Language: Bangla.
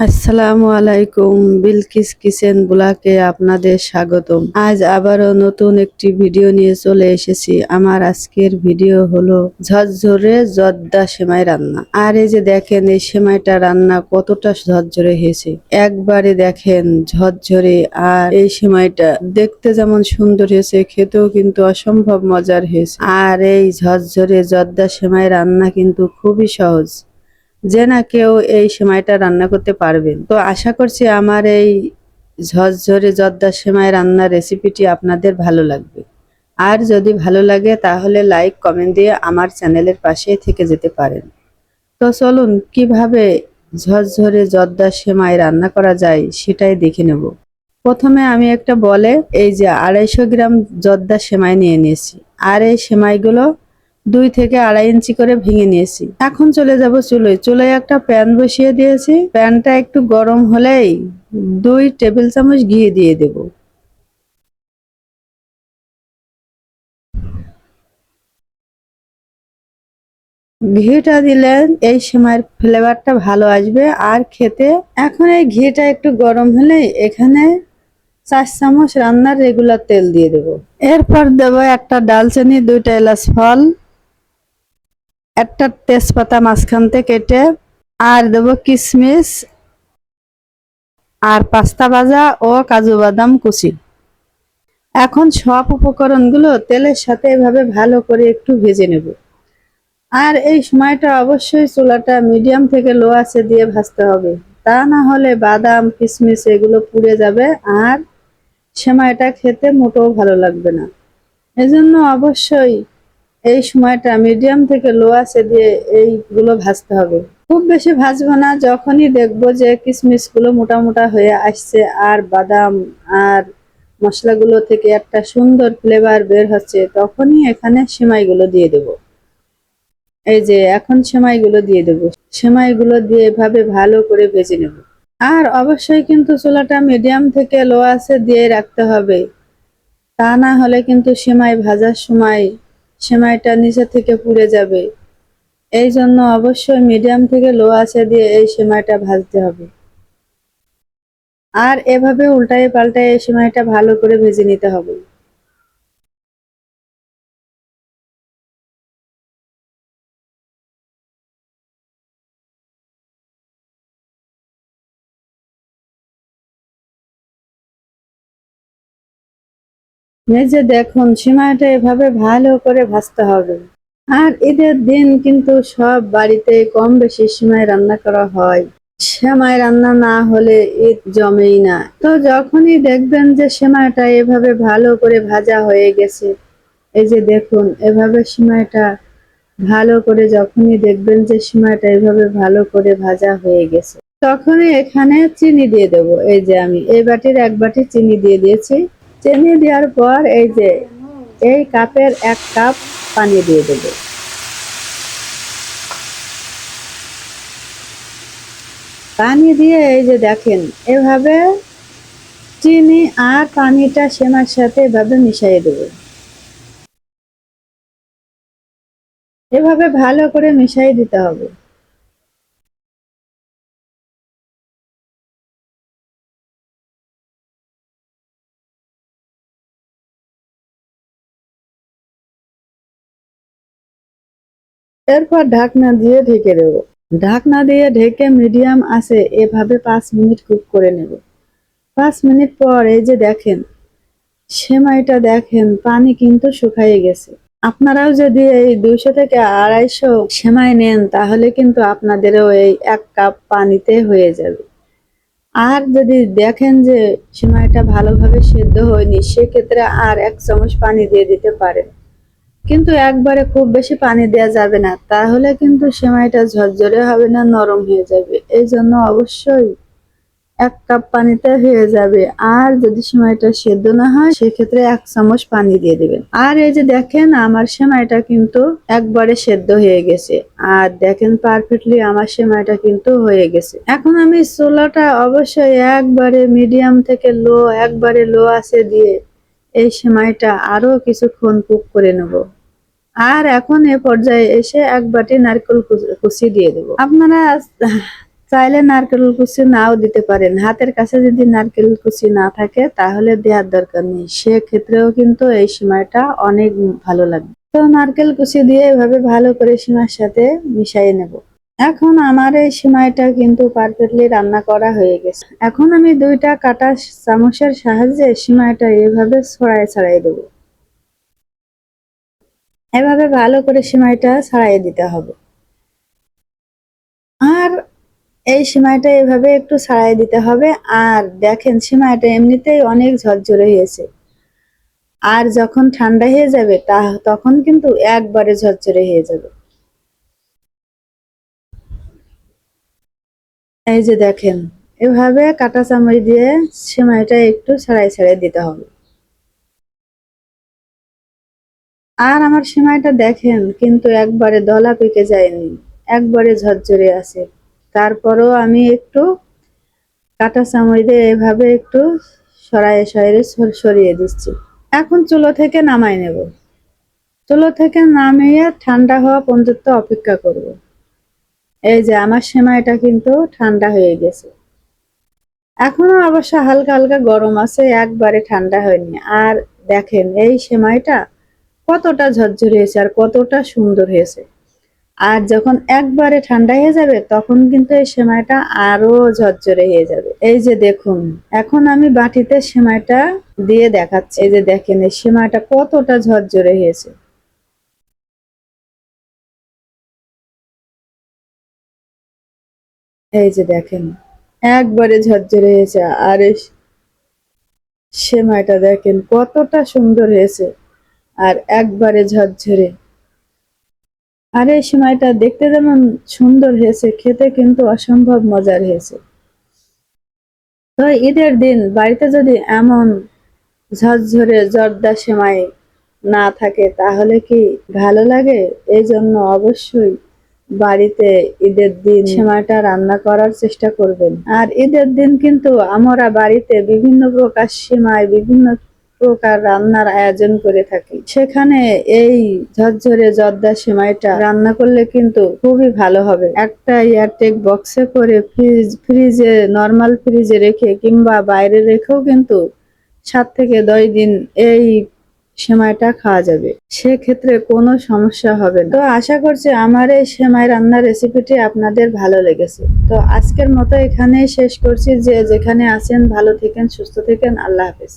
আসসালামু আলাইকুম, বিলকিস কিচেন ব্লকে আপনাদের স্বাগতম। আজ আবারও নতুন একটি ভিডিও নিয়ে চলে এসেছি। আমার আজকের ভিডিও হলো ঝরঝরে জর্দা সেমাই রান্না। আর এই যে দেখেন, এই সেমাইটা রান্না কতটা ঝরঝরে হয়েছে। একবারে দেখেন ঝরঝরে আর এই সেমাইটা দেখতে যেমন সুন্দর হয়েছে, খেতেও কিন্তু অসম্ভব মজার হয়েছে। আর এই ঝরঝরে জর্দা সেমাই রান্না কিন্তু খুবই সহজ। যে না কেউ এই সেমাইটা রান্না করতে পারবেন তো আশা করছি আমার এই ঝরঝরে জর্দা সেমাই রান্নার রেসিপিটি আপনাদের ভালো লাগবে। আর যদি ভালো লাগে তাহলে লাইক কমেন্ট দিয়ে আমার চ্যানেলের পাশে থেকে যেতে পারেন। তো চলুন, কীভাবে ঝরঝরে জর্দা সেমাই রান্না করা যায় সেটাই দেখে নেব। প্রথমে আমি একটা বলে এই যে আড়াইশো গ্রাম জর্দা সেমাই নিয়ে নিয়েছি। আর এই সেমাইগুলো দুই থেকে আড়াই ইঞ্চি করে ভেঙে নিয়েছি। এখন চলে যাব চুলোয়। চুলোয় একটা প্যান বসিয়ে দিয়েছি। প্যানটা একটু গরম হলেই দুই টেবিল চামচ ঘি দিয়ে দেব। ঘিটা দিলে এই সময়ের ফ্লেভারটা ভালো আসবে। আর খেতে এখন এই ঘিটা একটু গরম হলে এখানে চার চামচ রান্নার রেগুলার তেল দিয়ে দেব। এরপর দেব একটা ডালচিনি, দুইটা এলাচ ফল একটা তেজপাতা মাঝখান থেকে কেটে আর দেবো কিশমিশ আর পাস্তা ভাজা ও কাজু বাদাম কুচি। এখন সব উপকরণগুলো তেলের সাথে এভাবে ভালো করে একটু ভেজে নেব। আর এই সময়টা অবশ্যই চুলাটা মিডিয়াম থেকে লো আছে দিয়ে ভাজতে হবে। তা না হলে বাদাম কিশমিশ এগুলো পুড়ে যাবে আর সেমাইটা খেতে মোটেও ভালো লাগবে না। এজন্য অবশ্যই এই সময়টা মিডিয়াম থেকে লো আছে দিয়ে এইগুলো ভাজতে হবে। খুব বেশি ভাজবো না, যখনই দেখব যে কিশমিশগুলো মোটা হয়ে আসছে আর বাদাম আর মশলাগুলো থেকে একটা সুন্দর ফ্লেভার বের হচ্ছে, তখনই এখানে সেমাইগুলো দিয়ে দেব। এই যে এখন সেমাইগুলো দিয়ে দেব। সেমাইগুলো দিয়ে এভাবে ভালো করে ভেজে নেব। আর অবশ্যই কিন্তু চুলাটা মিডিয়াম থেকে লো আছে দিয়ে রাখতে হবে। তা না হলে কিন্তু সেমাই ভাজার সময় সেমাইটা নিচে থেকে পুড়ে যাবে। এই জন্য অবশ্যই মিডিয়াম থেকে লো আছে দিয়ে এই সেমাইটা ভাজতে হবে। আর এভাবে উল্টায় পাল্টায় এই সেমাইটা ভালো করে ভেজে নিতে হবে। এই যে দেখুন, সিমাইটা এভাবে ভালো করে ভাজতে হবে। আর ঈদের দিন কিন্তু সব বাড়িতে কম বেশি সিমাই রান্না করা হয়। সেমাই রান্না না হলে ঈদ জমেই না। তো যখনই দেখবেন যে সেমাইটা এভাবে ভালো করে ভাজা হয়ে গেছে, এই যে দেখুন, এভাবে সিমাইটা ভালো করে যখনই দেখবেন যে সিমাইটা এভাবে ভালো করে ভাজা হয়ে গেছে, তখনই এখানে চিনি দিয়ে দেব। এই যে আমি, এই বাটির এক বাটি চিনি দিয়ে দিয়েছি। চিনি দেওয়ার পর এই যে, এই কাপের এক কাপ পানি দিয়ে দেব। পানি দিয়ে এই যে দেখেন, এভাবে চিনি আর পানিটা সেমার সাথে এভাবে মিশিয়ে দেব। এভাবে ভালো করে মিশিয়ে দিতে হবে। এরপর ঢাকনা দিয়ে ঢেকে দেবো। ঢাকনা দিয়ে ঢেকে মিডিয়াম আছে, এভাবে পাঁচ মিনিট কুক করে নেব। পাঁচ মিনিট পর এই যে দেখেন, সেমাইটা দেখেন, পানি কিন্তু শুকাইয়ে গেছে। আপনারাও যদি এই দুইশো থেকে আড়াইশো সেমাই নেন, তাহলে কিন্তু আপনাদেরও এই এক কাপ পানিতে হয়ে যাবে। আর যদি দেখেন যে সেমাইটা ভালোভাবে সেদ্ধ হয়নি, সেক্ষেত্রে আর এক চামচ পানি দিয়ে দিতে পারেন। কিন্তু একবারে খুব বেশি পানি দেওয়া যাবে না, তাহলে কিন্তু সেমাইটা ঝরঝরে হবে না, নরম হয়ে যাবে। এই জন্য অবশ্যই এক কাপ পানিতে হয়ে যাবে। আর যদি সেমাইটা সেদ্ধ না হয়, সেক্ষেত্রে এক চামচ পানি দিয়ে দেবেন। আর এই যে দেখেন, আমার সেমাইটা কিন্তু একবারে সেদ্ধ হয়ে গেছে। আর দেখেন পারফেক্টলি আমার সেমাইটা কিন্তু হয়ে গেছে। এখন আমি চোলাটা অবশ্যই একবারে মিডিয়াম থেকে লো একবারে লো আছে দিয়ে এই সেমাইটা আরও কিছুক্ষণ কুক করে নেব। আর এখন এ পর্যায়ে এসে এক বাটি নারকেল কুচি দিয়ে দেব। আপনারা চাইলে নারকেল কুচি নাও দিতে পারেন। হাতের কাছে যদি নারকেল কুচি না থাকে, তাহলে দেওয়ার দরকার নেই। সেক্ষেত্রেও কিন্তু এই সিমাইটা অনেক ভালো লাগবে। তো নারকেল কুচি দিয়ে এভাবে ভালো করে সিমার সাথে মিশিয়ে নেব। এখন আমার এই সিমাইটা কিন্তু পারফেক্টলি রান্না করা হয়ে গেছে। এখন আমি দুইটা কাটা চামচের সাহায্যে সিমাইটা এভাবে ছড়াই ছড়াই দেবো। এভাবে ভালো করে সিমাইটা ছড়াই দিতে হবে। আর এই সিমাইটা এভাবে একটু ছাড়াই দিতে হবে। আর দেখেন সিমাইটা এমনিতেই অনেক ঝরঝরে হয়েছে। আর যখন ঠান্ডা হয়ে যাবে, তা তখন কিন্তু একবারে ঝরঝরে হয়ে যাবে। এই যে দেখেন, এভাবে কাটা চামচ দিয়ে সিমাইটা একটু ছাড়াই ছাড়াই দিতে হবে। আর আমার সিমাইটা দেখেন, কিন্তু একবারে দলা পেকে যায়নি, একবারে ঝরঝরে আছে। তারপরও আমি একটু কাটা চামচ দিয়ে এভাবে একটু সরাইয়ে সরাইয়ে সর- সরিয়ে দিচ্ছি। এখন চুলো থেকে নামাই নেব। চুলো থেকে নামিয়ে ঠান্ডা হওয়া পর্যন্ত অপেক্ষা করব। এই যে আমার সেমাইটা কিন্তু ঠান্ডা হয়ে গেছে। এখনও অবশ্য হালকা হালকা গরম আছে, একবারে ঠান্ডা হয়নি। আর দেখেন, এই সেমাইটা কতটা ঝরঝরে হয়েছে আর কতটা সুন্দর হয়েছে। আর যখন একবারে ঠান্ডা হয়ে যাবে, তখন কিন্তু এই সেমাইটা আরও ঝরঝরে হয়ে যাবে। এই যে দেখুন, এখন আমি বাটিতে সেমাইটা দিয়ে দেখাচ্ছি। এই যে দেখেন, এই সেমাইটা কতটা ঝরঝরে হয়েছে। এই যে দেখেন, একবারে ঝরঝরে হয়েছে। আর সেমাইটা দেখেন কতটা সুন্দর হয়েছে। আর একবারে ঝরঝরে। আর এই সময়টা দেখতে যেমন সুন্দর হয়েছে, খেতে কিন্তু অসম্ভব মজার হয়েছে। তো ঈদের দিন বাড়িতে যদি এমন ঝরঝরে, জর্দা সেমাই না থাকে, তাহলে কি ভালো লাগে? এই জন্য অবশ্যই বাড়িতে ঈদের দিন সেমাইটা রান্না করার চেষ্টা করবেন। আর ঈদের দিন কিন্তু আমরা বাড়িতে বিভিন্ন প্রকার সেমাই বিভিন্ন প্রকার রান্নার আয়োজন করে থাকি। সেখানে এই ঝরঝরে জর্দা সেমাইটা রান্না করলে কিন্তু খুবই ভালো হবে। একটা এয়ারটেক বক্সে করে ফ্রিজ ফ্রিজে নর্মাল ফ্রিজে রেখে কিংবা বাইরে রেখেও কিন্তু সাত থেকে দশ দিন এই সেমাইটা খাওয়া যাবে। সেক্ষেত্রে কোনো সমস্যা হবে না। তো আশা করছি আমার এই সেমাই রান্নার রেসিপিটি আপনাদের ভালো লেগেছে। তো আজকের মতো এখানেই শেষ করছি। যে যেখানে আছেন, ভালো থেকেন, সুস্থ থেকেন, আল্লাহ হাফেজ।